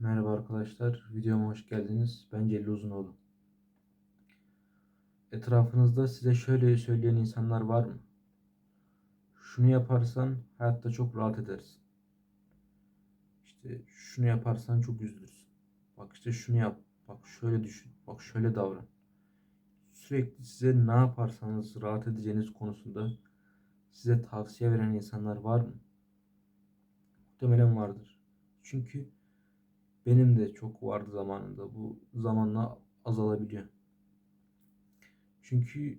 Merhaba arkadaşlar, videoma hoş geldiniz. Ben Celil Uzunoğlu. Etrafınızda size şöyle söyleyen insanlar var mı? Şunu yaparsan hayatta çok rahat edersin. İşte şunu yaparsan çok üzülürsün. Bak işte şunu yap, bak şöyle düşün, bak şöyle davran. Sürekli size ne yaparsanız rahat edeceğiniz konusunda size tavsiye veren insanlar var mı? Muhtemelen vardır. Çünkü benim de çok vardı zamanında. Bu zamanla azalabiliyor. Çünkü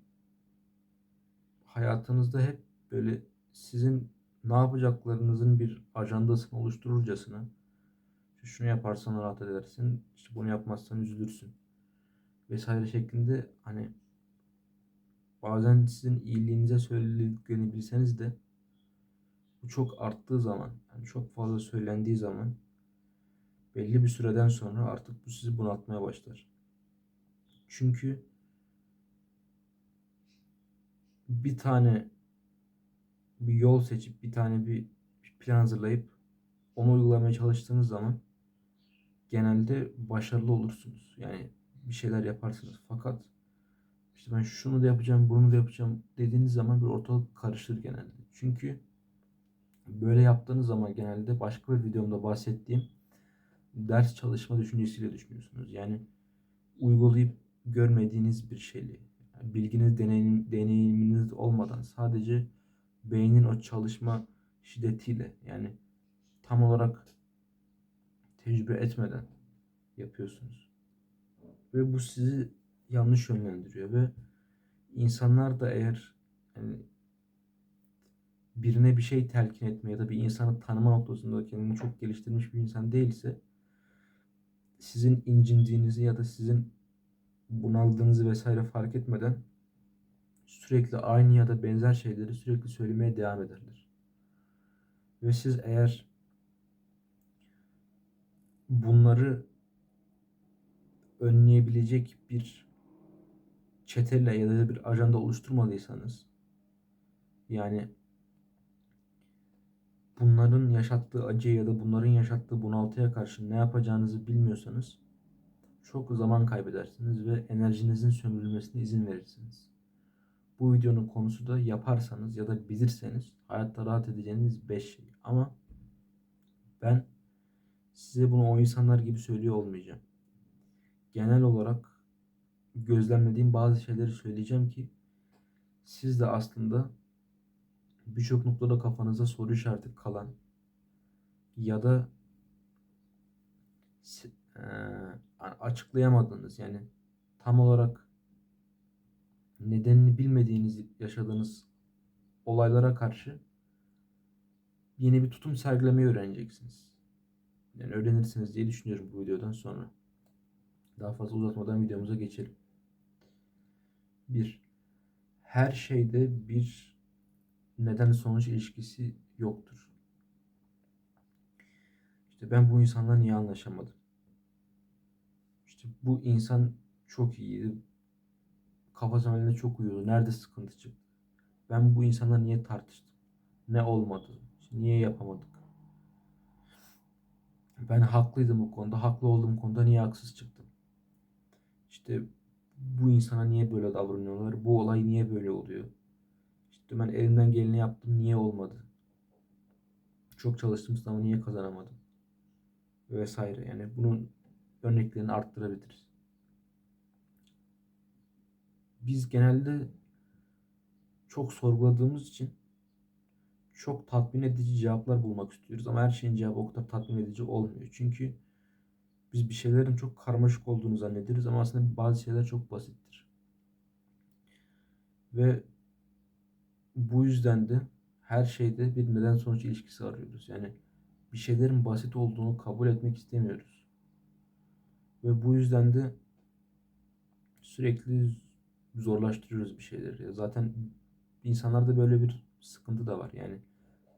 hayatınızda hep böyle sizin ne yapacaklarınızın bir ajandasını oluştururcasına şunu yaparsan rahat edersin, işte bunu yapmazsan üzülürsün vesaire şeklinde hani bazen sizin iyiliğinize söylediklerini bilseniz de bu çok arttığı zaman, yani çok fazla söylendiği zaman belli bir süreden sonra artık bu sizi bunaltmaya başlar. Çünkü bir tane bir yol seçip bir tane bir plan hazırlayıp onu uygulamaya çalıştığınız zaman genelde başarılı olursunuz. Yani bir şeyler yaparsınız. Fakat işte ben şunu da yapacağım, bunu da yapacağım dediğiniz zaman bir ortalık karışır genelde. Çünkü böyle yaptığınız zaman genelde başka bir videomda bahsettiğim ders çalışma düşüncesiyle düşünüyorsunuz. Yani uygulayıp görmediğiniz bir şeyi, yani bilginiz, deneyim, deneyiminiz olmadan sadece beynin o çalışma şiddetiyle yani tam olarak tecrübe etmeden yapıyorsunuz. Ve bu sizi yanlış yönlendiriyor ve insanlar da eğer yani birine bir şey telkin etme ya da bir insanı tanıma noktasında kendini çok geliştirmiş bir insan değilse sizin incindiğinizi ya da sizin bunaldığınızı vesaire fark etmeden sürekli aynı ya da benzer şeyleri sürekli söylemeye devam ederler. Ve siz eğer bunları önleyebilecek bir çetele ya da bir ajanda oluşturmadıysanız yani bunların yaşattığı acıya ya da bunların yaşattığı bunaltıya karşı ne yapacağınızı bilmiyorsanız çok zaman kaybedersiniz ve enerjinizin sömürülmesine izin verirsiniz. Bu videonun konusu da yaparsanız ya da bilirseniz hayatta rahat edeceğiniz 5 şey. Ama ben size bunu o insanlar gibi söylüyor olmayacağım. Genel olarak gözlemlediğim bazı şeyleri söyleyeceğim ki siz de aslında birçok noktada kafanıza soru işareti kalan ya da e, açıklayamadığınız yani tam olarak nedenini bilmediğiniz yaşadığınız olaylara karşı yeni bir tutum sergilemeyi öğreneceksiniz. Yani öğrenirsiniz diye düşünüyorum bu videodan sonra. Daha fazla uzatmadan videomuza geçelim. 1. Her şeyde bir neden sonuç ilişkisi yoktur. İşte ben bu insanla niye anlaşamadım? İşte bu insan çok iyiydi. Kafası elinde çok uyuyordu. Nerede sıkıntı çıktı? Ben bu insanla niye tartıştım? Ne olmadı? İşte niye yapamadık? Ben haklıydım bu konuda. Haklı olduğum konuda niye haksız çıktım? İşte bu insana niye böyle davranıyorlar? Bu olay niye böyle oluyor? Ben elimden geleni yaptım. Niye olmadı? Çok çalıştım sınavı niye kazanamadım? Vesaire. Yani bunun örneklerini arttırabiliriz. Biz genelde çok sorguladığımız için çok tatmin edici cevaplar bulmak istiyoruz ama her şeyin cevabı o kadar tatmin edici olmuyor. Çünkü biz bir şeylerin çok karmaşık olduğunu zannederiz ama aslında bazı şeyler çok basittir. Ve bu yüzden de her şeyde bir neden sonuç ilişkisi arıyoruz. Yani bir şeylerin basit olduğunu kabul etmek istemiyoruz. Ve bu yüzden de sürekli zorlaştırıyoruz bir şeyleri. Zaten insanlarda böyle bir sıkıntı da var. Yani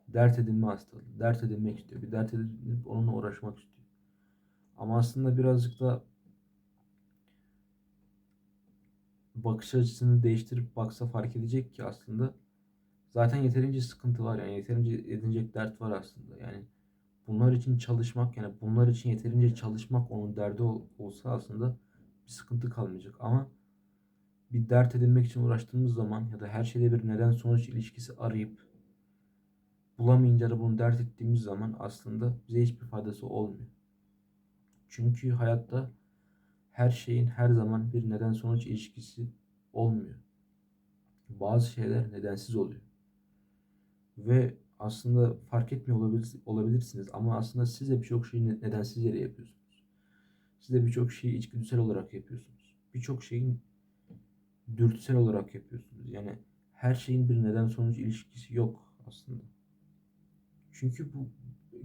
dert edinme hastalığı. Dert edinmek istiyor. Bir dert edinip onunla uğraşmak istiyor. Ama aslında birazcık da bakış açısını değiştirip baksa fark edecek ki aslında zaten yeterince sıkıntı var yani yeterince edinecek dert var aslında yani bunlar için çalışmak yani bunlar için yeterince çalışmak onun derdi ol- olsa aslında bir sıkıntı kalmayacak. Ama bir dert edinmek için uğraştığımız zaman ya da her şeyde bir neden sonuç ilişkisi arayıp bulamayınca da bunu dert ettiğimiz zaman aslında bize hiçbir faydası olmuyor. Çünkü hayatta her şeyin her zaman bir neden sonuç ilişkisi olmuyor. Bazı şeyler nedensiz oluyor. Ve aslında fark etmiyor olabilir, olabilirsiniz ama aslında siz de birçok şeyi ne- nedensiz yere yapıyorsunuz. Siz de birçok şeyi içgüdüsel olarak yapıyorsunuz. Birçok şeyin dürtüsel olarak yapıyorsunuz. Yani her şeyin bir neden sonuç ilişkisi yok aslında. Çünkü bu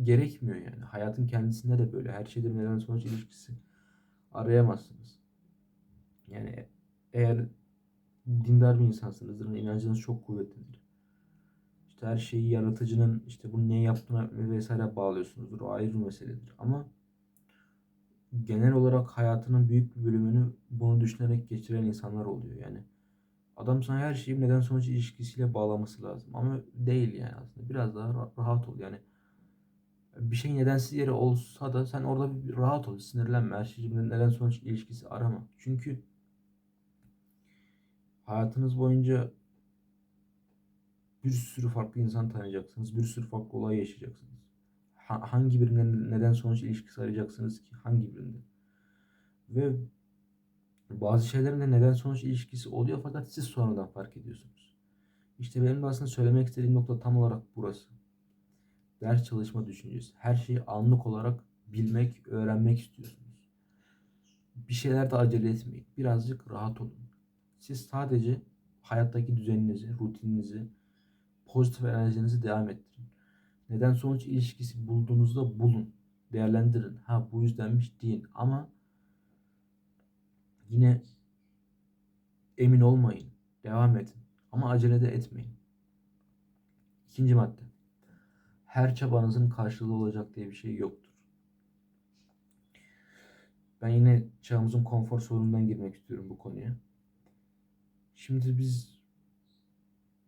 gerekmiyor yani. Hayatın kendisinde de böyle. Her şeyde bir neden sonuç ilişkisi arayamazsınız. Yani eğer dindar bir insansınızdır inancınız çok kuvvetlidir. İşte her şeyi yaratıcının işte bunu niye yaptığına vesaire bağlıyorsunuzdur. O ayrı bir meseledir. Ama genel olarak hayatının büyük bir bölümünü bunu düşünerek geçiren insanlar oluyor. Yani adam sana her şeyi neden sonuç ilişkisiyle bağlaması lazım. Ama değil yani aslında. Biraz daha ra- rahat ol. Yani bir şey nedensiz yere olsa da sen orada bir rahat ol. Sinirlenme. Her şeyin neden sonuç ilişkisi arama. Çünkü hayatınız boyunca bir sürü farklı insan tanıyacaksınız. Bir sürü farklı olay yaşayacaksınız. Ha- hangi birinde neden sonuç ilişkisi arayacaksınız ki? Hangi birinde? Ve bazı şeylerin de neden sonuç ilişkisi oluyor fakat siz sonradan fark ediyorsunuz. İşte benim de aslında söylemek istediğim nokta tam olarak burası. Ders çalışma düşüncesi. Her şeyi anlık olarak bilmek, öğrenmek istiyorsunuz. Bir şeylerde acele etmeyin. Birazcık rahat olun. Siz sadece hayattaki düzeninizi, rutininizi, pozitif enerjinizi devam ettirin. Neden sonuç ilişkisi bulduğunuzda bulun. Değerlendirin. Ha bu yüzdenmiş deyin. Ama yine emin olmayın. Devam edin. Ama acele de etmeyin. İkinci madde. Her çabanızın karşılığı olacak diye bir şey yoktur. Ben yine çağımızın konfor sorunundan girmek istiyorum bu konuya. Şimdi biz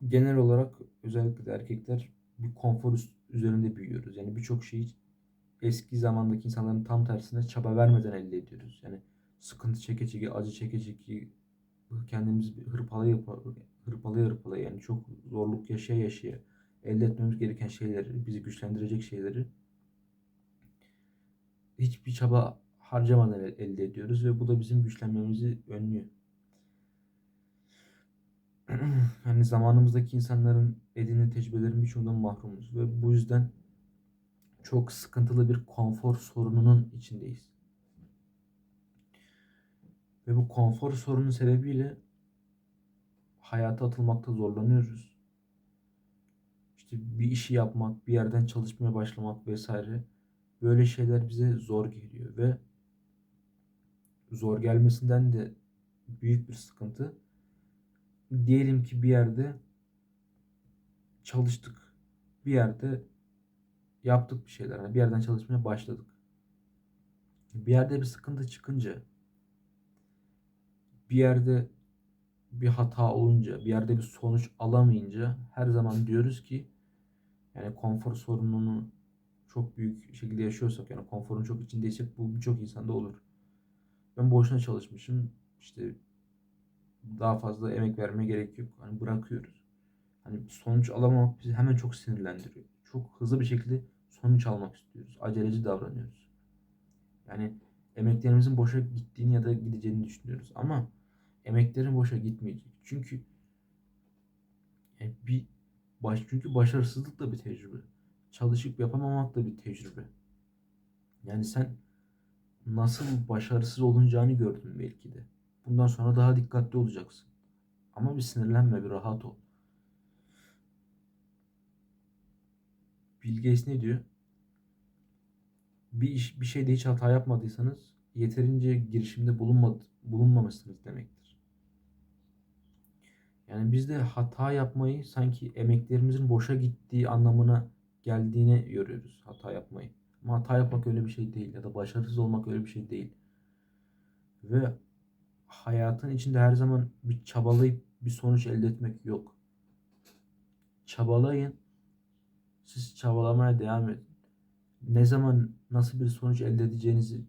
genel olarak özellikle de erkekler bir konfor üzerinde büyüyoruz. Yani birçok şeyi eski zamandaki insanların tam tersine çaba vermeden elde ediyoruz. Yani sıkıntı çeke çeke, acı çeke çeke kendimizi hırpalaya hırpalaya hırpalaya yani çok zorluk yaşaya yaşaya elde etmemiz gereken şeyleri, bizi güçlendirecek şeyleri hiçbir çaba harcamadan el- elde ediyoruz ve bu da bizim güçlenmemizi önlüyor. Yani zamanımızdaki insanların edindiği tecrübelerin birçoğundan mahrumuz ve bu yüzden çok sıkıntılı bir konfor sorununun içindeyiz. Ve bu konfor sorunu sebebiyle hayata atılmakta zorlanıyoruz. İşte bir işi yapmak, bir yerden çalışmaya başlamak vesaire böyle şeyler bize zor geliyor ve zor gelmesinden de büyük bir sıkıntı. Diyelim ki bir yerde çalıştık. Bir yerde yaptık bir şeyler. Bir yerden çalışmaya başladık. Bir yerde bir sıkıntı çıkınca bir yerde bir hata olunca, bir yerde bir sonuç alamayınca her zaman diyoruz ki yani konfor sorununu çok büyük şekilde yaşıyorsak yani konforun çok içindeysek bu birçok insanda olur. Ben boşuna çalışmışım işte daha fazla emek vermeye gerek yok. Hani bırakıyoruz. Hani sonuç alamamak bizi hemen çok sinirlendiriyor. Çok hızlı bir şekilde sonuç almak istiyoruz. Aceleci davranıyoruz. Yani emeklerimizin boşa gittiğini ya da gideceğini düşünüyoruz. Ama emeklerin boşa gitmeyecek. Çünkü yani bir baş çünkü başarısızlık da bir tecrübe. Çalışıp yapamamak da bir tecrübe. Yani sen nasıl başarısız olunacağını gördün belki de. Bundan sonra daha dikkatli olacaksın. Ama bir sinirlenme, bir rahat ol. Bill Gates ne diyor? Bir iş, bir şeyde hiç hata yapmadıysanız yeterince girişimde bulunmadı, bulunmamışsınız demektir. Yani biz de hata yapmayı sanki emeklerimizin boşa gittiği anlamına geldiğine görüyoruz hata yapmayı. Ama hata yapmak öyle bir şey değil ya da başarısız olmak öyle bir şey değil. Ve hayatın içinde her zaman bir çabalayıp bir sonuç elde etmek yok. Çabalayın. Siz çabalamaya devam edin. ne zaman nasıl bir sonuç elde edeceğinizi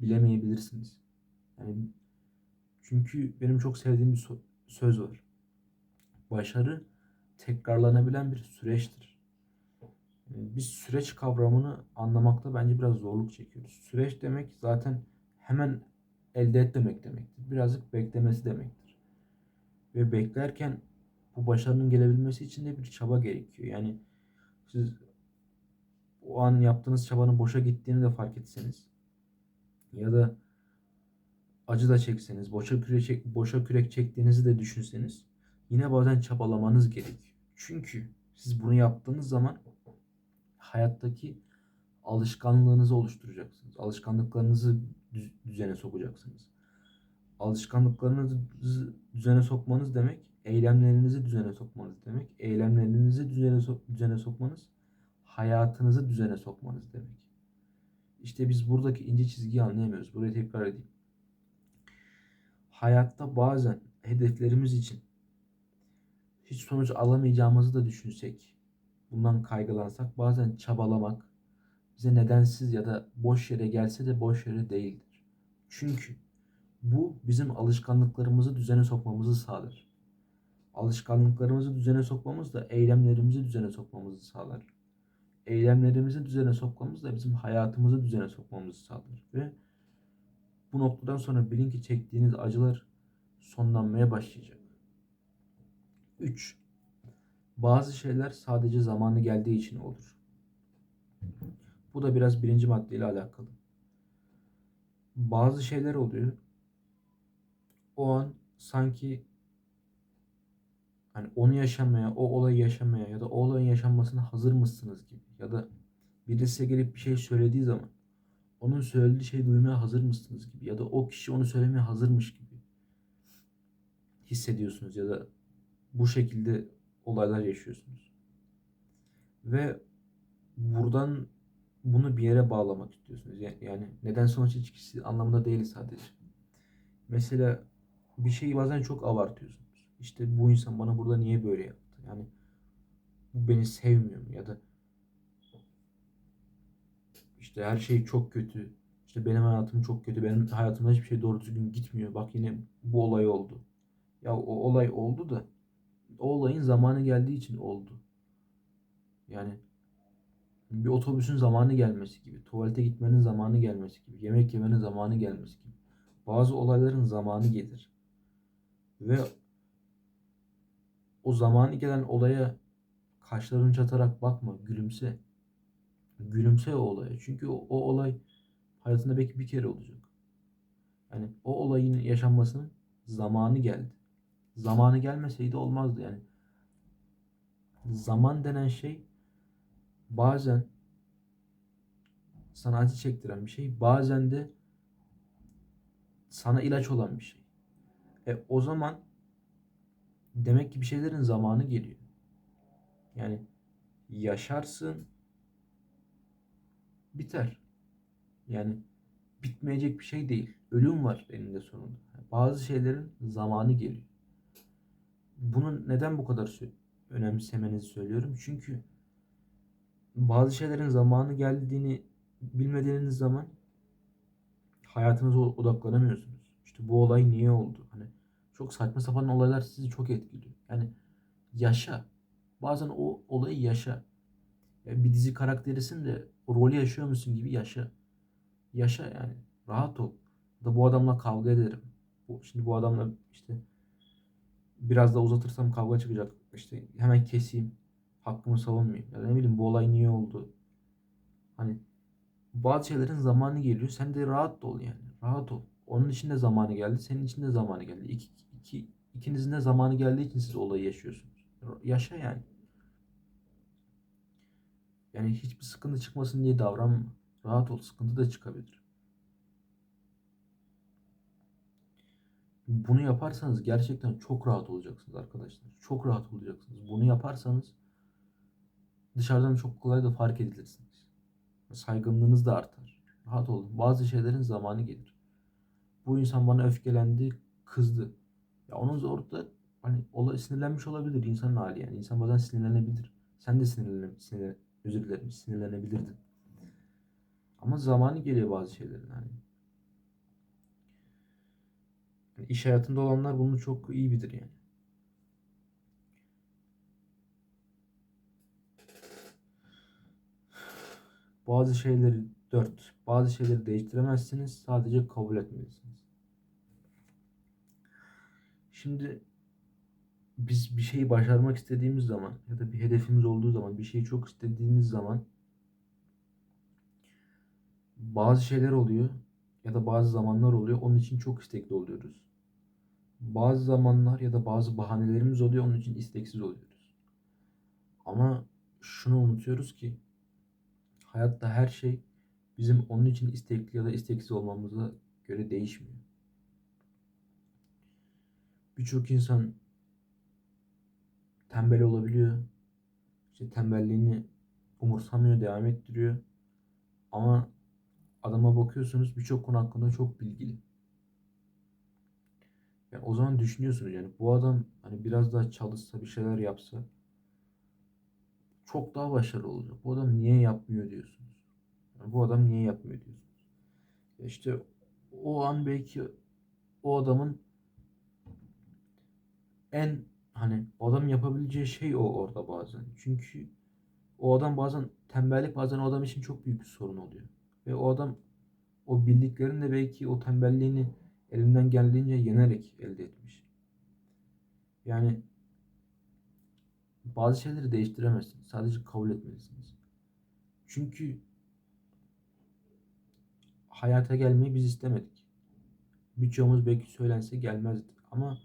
bilemeyebilirsiniz. Yani çünkü benim çok sevdiğim bir söz var. Başarı tekrarlanabilen bir süreçtir. Ee, Biz süreç kavramını anlamakta bence biraz zorluk çekiyoruz. Süreç demek zaten hemen elde et demek demektir. Birazcık beklemesi demektir. Ve beklerken bu başarının gelebilmesi için de bir çaba gerekiyor. Yani siz o an yaptığınız çabanın boşa gittiğini de fark etseniz ya da acı da çekseniz, boşa kürek, çek, boşa kürek çektiğinizi de düşünseniz yine bazen çabalamanız gerekiyor. Çünkü siz bunu yaptığınız zaman hayattaki alışkanlığınızı oluşturacaksınız. Alışkanlıklarınızı düzene sokacaksınız. Alışkanlıklarınızı düz- düzene sokmanız demek, eylemlerinizi düzene sokmanız demek. Eylemlerinizi düzene, so- düzene sokmanız, hayatınızı düzene sokmanız demek. İşte biz buradaki ince çizgiyi anlayamıyoruz. Burayı tekrar edeyim. Hayatta bazen hedeflerimiz için hiç sonuç alamayacağımızı da düşünsek, bundan kaygılansak bazen çabalamak bize nedensiz ya da boş yere gelse de boş yere değildir. Çünkü bu bizim alışkanlıklarımızı düzene sokmamızı sağlar. Alışkanlıklarımızı düzene sokmamız da eylemlerimizi düzene sokmamızı sağlar. Eylemlerimizi düzene sokmamız da bizim hayatımızı düzene sokmamızı sağlar. Ve bu noktadan sonra bilin ki çektiğiniz acılar sonlanmaya başlayacak. 3. Bazı şeyler sadece zamanı geldiği için olur. Bu da biraz birinci maddeyle alakalı. Bazı şeyler oluyor. O an sanki hani onu yaşamaya, o olayı yaşamaya ya da o olayın yaşanmasına hazır mısınız gibi ya da birisi gelip bir şey söylediği zaman onun söylediği şeyi duymaya hazır mısınız gibi ya da o kişi onu söylemeye hazırmış gibi hissediyorsunuz ya da bu şekilde olaylar yaşıyorsunuz. Ve buradan bunu bir yere bağlamak istiyorsunuz. Ya- Yani neden sonuç ilişkisi anlamında değil sadece. Mesela bir şeyi bazen çok abartıyorsunuz. İşte bu insan bana burada niye böyle yaptı? Yani bu beni sevmiyor mu? Ya da işte her şey çok kötü. İşte benim hayatım çok kötü. Benim hayatımda hiçbir şey doğru düzgün gitmiyor. Bak yine bu olay oldu. Ya o olay oldu da o olayın zamanı geldiği için oldu. Yani bir otobüsün zamanı gelmesi gibi, tuvalete gitmenin zamanı gelmesi gibi, yemek yemenin zamanı gelmesi gibi. Bazı olayların zamanı gelir. Ve o zamanı gelen olaya kaşlarını çatarak bakma, gülümse. Gülümse o olaya. Çünkü o, o olay hayatında belki bir kere olacak. Yani o olayın yaşanmasının zamanı geldi. Zamanı gelmeseydi olmazdı yani. Zaman denen şey bazen sana acı çektiren bir şey, bazen de sana ilaç olan bir şey. E o zaman demek ki bir şeylerin zamanı geliyor. Yani yaşarsın, biter. Yani bitmeyecek bir şey değil. Ölüm var eninde sonunda. Bazı şeylerin zamanı geliyor. Bunu neden bu kadar önemsemenizi söylüyorum? Çünkü bazı şeylerin zamanı geldiğini bilmediğiniz zaman hayatınıza odaklanamıyorsunuz. İşte bu olay niye oldu? Hani çok saçma sapan olaylar sizi çok etkiliyor. Yani yaşa. Bazen o olayı yaşa. Ya bir dizi karakterisin de o rolü yaşıyor musun gibi yaşa. Yaşa yani. Rahat ol. Da bu adamla kavga ederim. Şimdi bu adamla işte biraz da uzatırsam kavga çıkacak. İşte hemen keseyim. Hakkımı savunmayayım. Ya da ne bileyim bu olay niye oldu? Hani bazı şeylerin zamanı geliyor. Sen de rahat ol yani. Rahat ol. Onun için de zamanı geldi. Senin için de zamanı geldi. İki, iki, ikinizin de zamanı geldiği için siz olayı yaşıyorsunuz. Yaşa yani. Yani hiçbir sıkıntı çıkmasın diye davranma. Rahat ol. Sıkıntı da çıkabilir. Bunu yaparsanız gerçekten çok rahat olacaksınız arkadaşlar. Çok rahat olacaksınız. Bunu yaparsanız dışarıdan çok kolay da fark edilirsiniz. Saygınlığınız da artar. Rahat olun. Bazı şeylerin zamanı gelir. Bu insan bana öfkelendi, kızdı. Ya onun orada hani ola, sinirlenmiş olabilir insanın hali yani. İnsan bazen sinirlenebilir. Sen de sinirlen, sinirlen özür dilerim, sinirlenebilirdin. Ama zamanı geliyor bazı şeylerin hani. Yani iş hayatında olanlar bunu çok iyi bilir yani. Bazı şeyleri dört, bazı şeyleri değiştiremezsiniz. Sadece kabul etmelisiniz. Şimdi biz bir şeyi başarmak istediğimiz zaman ya da bir hedefimiz olduğu zaman, bir şeyi çok istediğimiz zaman bazı şeyler oluyor ya da bazı zamanlar oluyor. Onun için çok istekli oluyoruz. Bazı zamanlar ya da bazı bahanelerimiz oluyor. Onun için isteksiz oluyoruz. Ama şunu unutuyoruz ki hayatta her şey bizim onun için istekli ya da isteksiz olmamıza göre değişmiyor. Birçok insan tembel olabiliyor. İşte tembelliğini umursamıyor, devam ettiriyor. Ama adama bakıyorsunuz birçok konu hakkında çok bilgili. Yani o zaman düşünüyorsunuz yani bu adam hani biraz daha çalışsa bir şeyler yapsa çok daha başarılı olacak. Bu adam niye yapmıyor diyorsunuz. Yani bu adam niye yapmıyor diyorsunuz. İşte o an belki o adamın en hani adam yapabileceği şey o orada bazen. Çünkü o adam bazen tembellik bazen o adam için çok büyük bir sorun oluyor. Ve o adam o bildiklerini de belki o tembelliğini elinden geldiğince yenerek elde etmiş. Yani bazı şeyleri değiştiremezsiniz. Sadece kabul etmelisiniz. Çünkü hayata gelmeyi biz istemedik. Birçoğumuz belki söylense gelmezdi. Ama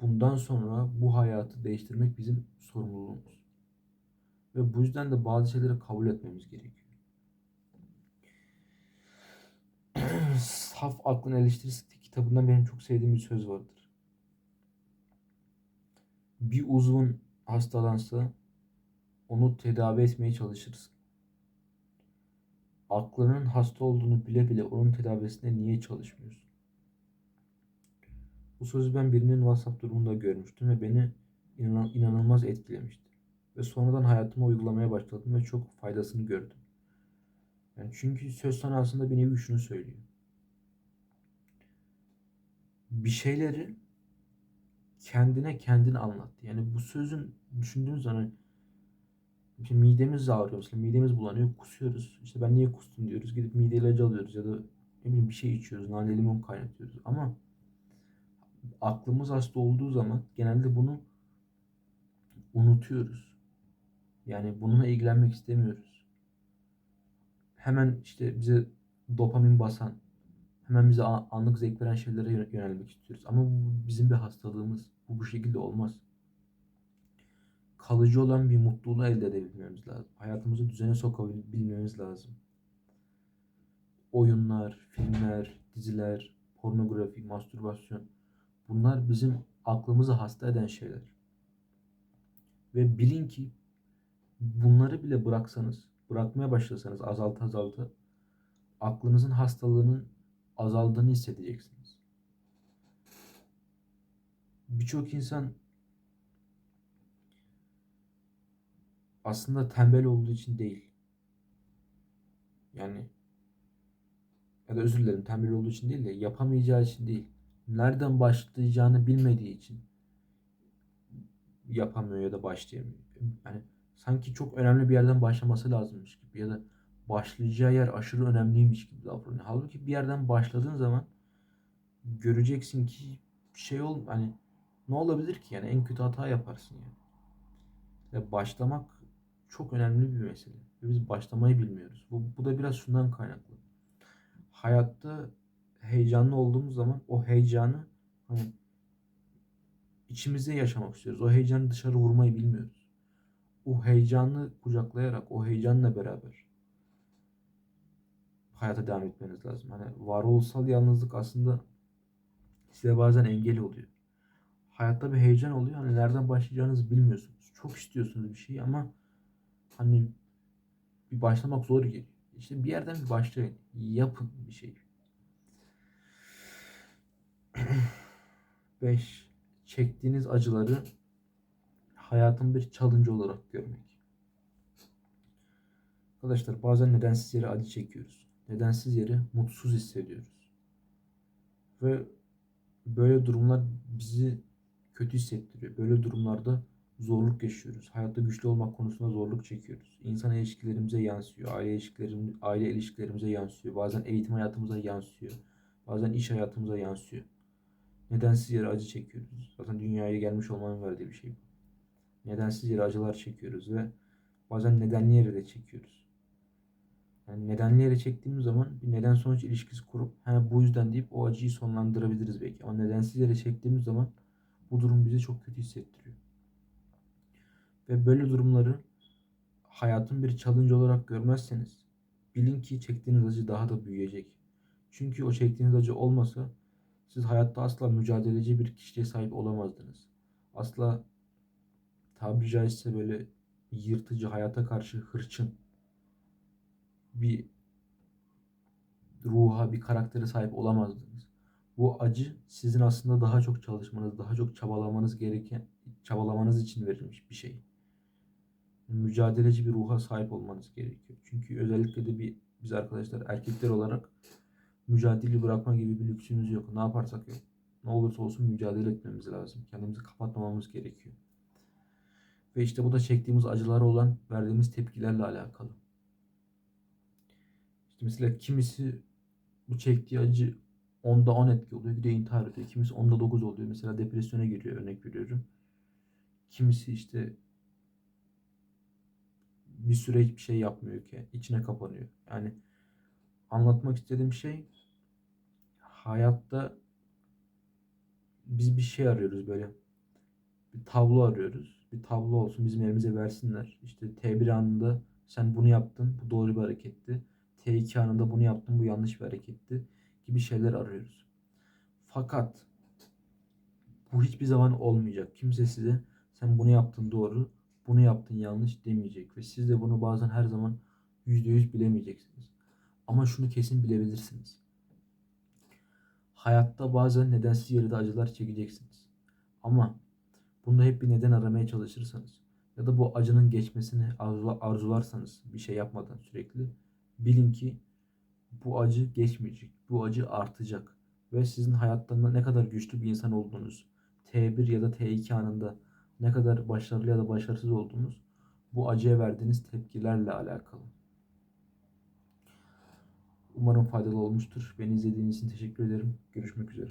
bundan sonra bu hayatı değiştirmek bizim sorumluluğumuz. Ve bu yüzden de bazı şeyleri kabul etmemiz gerekiyor. Saf Aklın Eleştirisi kitabından benim çok sevdiğim bir söz vardır. Bir uzun hastalansa onu tedavi etmeye çalışırsın. Aklının hasta olduğunu bile bile onun tedavisine niye çalışmıyorsun? Bu sözü ben birinin WhatsApp durumunda görmüştüm ve beni inan inanılmaz etkilemişti. Ve sonradan hayatıma uygulamaya başladım ve çok faydasını gördüm. Yani çünkü söz sana aslında bir nevi şunu söylüyor. Bir şeyleri kendine kendin anlat. Yani bu sözün düşündüğün zaman işte midemiz ağrıyor mesela midemiz bulanıyor kusuyoruz. İşte ben niye kustum diyoruz. Gidip mide ilacı alıyoruz ya da ne bileyim bir şey içiyoruz. Nane limon kaynatıyoruz. Ama aklımız hasta olduğu zaman genelde bunu unutuyoruz. Yani bununla ilgilenmek istemiyoruz. Hemen işte bize dopamin basan, hemen bize anlık zevk veren şeylere yönelmek istiyoruz. Ama bu bizim bir hastalığımız. Bu bu şekilde olmaz. Kalıcı olan bir mutluluğu elde edebilmemiz lazım. Hayatımızı düzene sokabilmemiz lazım. Oyunlar, filmler, diziler, pornografi, mastürbasyon bunlar bizim aklımızı hasta eden şeyler. Ve bilin ki bunları bile bıraksanız, bırakmaya başlasanız azaltı azaltı aklınızın hastalığının azaldığını hissedeceksiniz. Birçok insan aslında tembel olduğu için değil. Yani ya da özür dilerim tembel olduğu için değil de yapamayacağı için değil. Nereden başlayacağını bilmediği için yapamıyor ya da başlayamıyor. Yani sanki çok önemli bir yerden başlaması lazımmış gibi ya da başlayacağı yer aşırı önemliymiş gibi davranıyor. Halbuki bir yerden başladığın zaman göreceksin ki şey ol hani ne olabilir ki yani en kötü hata yaparsın yani. Ve başlamak çok önemli bir mesele. Ve biz başlamayı bilmiyoruz. Bu, bu da biraz şundan kaynaklı. Hayatta heyecanlı olduğumuz zaman o heyecanı hani içimizde yaşamak istiyoruz. O heyecanı dışarı vurmayı bilmiyoruz. O heyecanı kucaklayarak, o heyecanla beraber hayata devam etmeniz lazım. Hani varoluşsal yalnızlık aslında size bazen engel oluyor. Hayatta bir heyecan oluyor. Hani nereden başlayacağınızı bilmiyorsunuz. Çok istiyorsunuz bir şey ama hani bir başlamak zor geliyor. İşte bir yerden bir başlayın. Yapın bir şey. 5. Çektiğiniz acıları hayatın bir challenge olarak görmek. Arkadaşlar bazen nedensiz yere acı çekiyoruz. nedensiz yere mutsuz hissediyoruz. Ve böyle durumlar bizi kötü hissettiriyor. Böyle durumlarda zorluk yaşıyoruz. Hayatta güçlü olmak konusunda zorluk çekiyoruz. İnsan ilişkilerimize yansıyor. Aile ilişkilerim, aile ilişkilerimize yansıyor. Bazen eğitim hayatımıza yansıyor. Bazen iş hayatımıza yansıyor. Nedensiz yere acı çekiyoruz. Zaten dünyaya gelmiş olmanın verdiği bir şey bu. Nedensiz yere acılar çekiyoruz ve bazen nedenli yere de çekiyoruz. Yani nedenli yere çektiğimiz zaman bir neden sonuç ilişkisi kurup ha bu yüzden deyip o acıyı sonlandırabiliriz belki. Ama nedensiz yere çektiğimiz zaman bu durum bizi çok kötü hissettiriyor. Ve böyle durumları hayatın bir challenge olarak görmezseniz bilin ki çektiğiniz acı daha da büyüyecek. Çünkü o çektiğiniz acı olmasa siz hayatta asla mücadeleci bir kişiliğe sahip olamazdınız. Asla tabiri caizse böyle yırtıcı, hayata karşı hırçın bir ruha, bir karaktere sahip olamazdınız. Bu acı sizin aslında daha çok çalışmanız, daha çok çabalamanız gereken, çabalamanız için verilmiş bir şey. Mücadeleci bir ruha sahip olmanız gerekiyor. Çünkü özellikle de bir biz arkadaşlar erkekler olarak mücadele bırakma gibi bir lüksümüz yok. Ne yaparsak yok. Ne olursa olsun mücadele etmemiz lazım. Kendimizi kapatmamamız gerekiyor. Ve işte bu da çektiğimiz acılara olan verdiğimiz tepkilerle alakalı. İşte mesela kimisi bu çektiği acı onda 10 etki oluyor. De intihar ediyor. Kimisi onda 9 oluyor. Mesela depresyona giriyor örnek veriyorum. Kimisi işte bir süre hiçbir şey yapmıyor ki. içine kapanıyor. Yani anlatmak istediğim şey hayatta biz bir şey arıyoruz böyle. Bir tablo arıyoruz. Bir tablo olsun bizim elimize versinler. İşte T1 anında sen bunu yaptın. Bu doğru bir hareketti. T2 anında bunu yaptın. Bu yanlış bir hareketti. Gibi şeyler arıyoruz. Fakat bu hiçbir zaman olmayacak. Kimse size sen bunu yaptın doğru, bunu yaptın yanlış demeyecek. Ve siz de bunu bazen her zaman %100 bilemeyeceksiniz. Ama şunu kesin bilebilirsiniz. Hayatta bazen nedensiz yere de acılar çekeceksiniz. Ama bunda hep bir neden aramaya çalışırsanız ya da bu acının geçmesini arzularsanız bir şey yapmadan sürekli bilin ki bu acı geçmeyecek. Bu acı artacak. Ve sizin hayatta ne kadar güçlü bir insan olduğunuz, T1 ya da T2 anında ne kadar başarılı ya da başarısız olduğunuz bu acıya verdiğiniz tepkilerle alakalı. Umarım faydalı olmuştur. Beni izlediğiniz için teşekkür ederim. Görüşmek üzere.